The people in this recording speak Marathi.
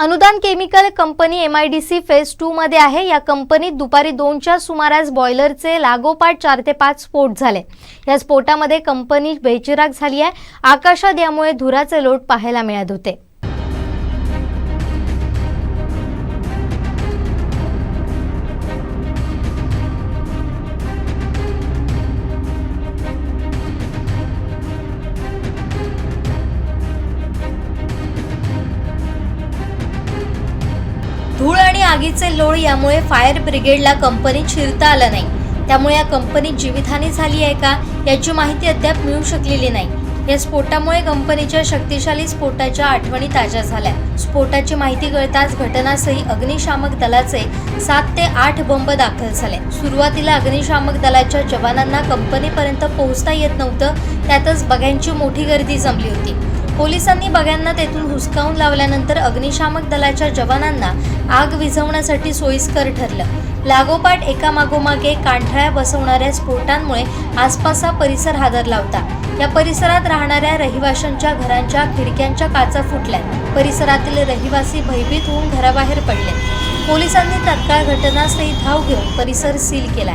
Anudan chemical company M I D C phase two मध्ये आहे. या कंपनीत दुपारी दोनच्या सुमारास बॉयलरचे लागोपाठ चार ते पाच स्फोट झाले. या स्फोटामध्ये कंपनी बेचिराग झाली आहे. आकाशात यामुळे धुराचे लोट पाहायला मिळत होते. आगीचे लोळ यामुळे फायर ब्रिगेडला कंपनीत शिरता आलं नाही. त्यामुळे या कंपनीत जीवितहानी झाली आहे का याची माहिती अद्याप मिळू शकलेली नाही. या स्फोटामुळे कंपनीच्या शक्तिशाली स्फोटाच्या आठवणी ताज्या झाल्या. स्फोटाची माहिती कळताच घटनास्थळी अग्निशामक दलाचे सात ते आठ बंब दाखल झाले. सुरुवातीला अग्निशामक दलाच्या जवानांना कंपनीपर्यंत पोहोचता येत नव्हतं त्यातच बघ्यांची मोठी गर्दी जमली होती. पोलिसांनी बघ्यांना तेथून हुसकावून लावल्यानंतर अग्निशामक दलाच्या जवानांना आग विझवण्यासाठी सोयीस्कर ठरलं. लागोपाठ एकामागोमाग एक बसवणाऱ्या स्फोटांमुळे आसपासचा परिसर हादरला होता. या परिसरात राहणाऱ्या रहिवाशांच्या घरांच्या खिडक्यांच्या काचा फुटल्या. परिसरातील रहिवासी भयभीत होऊन घराबाहेर पडले. पोलिसांनी तत्काळ घटनास्थळी धाव घेऊन परिसर सील केला.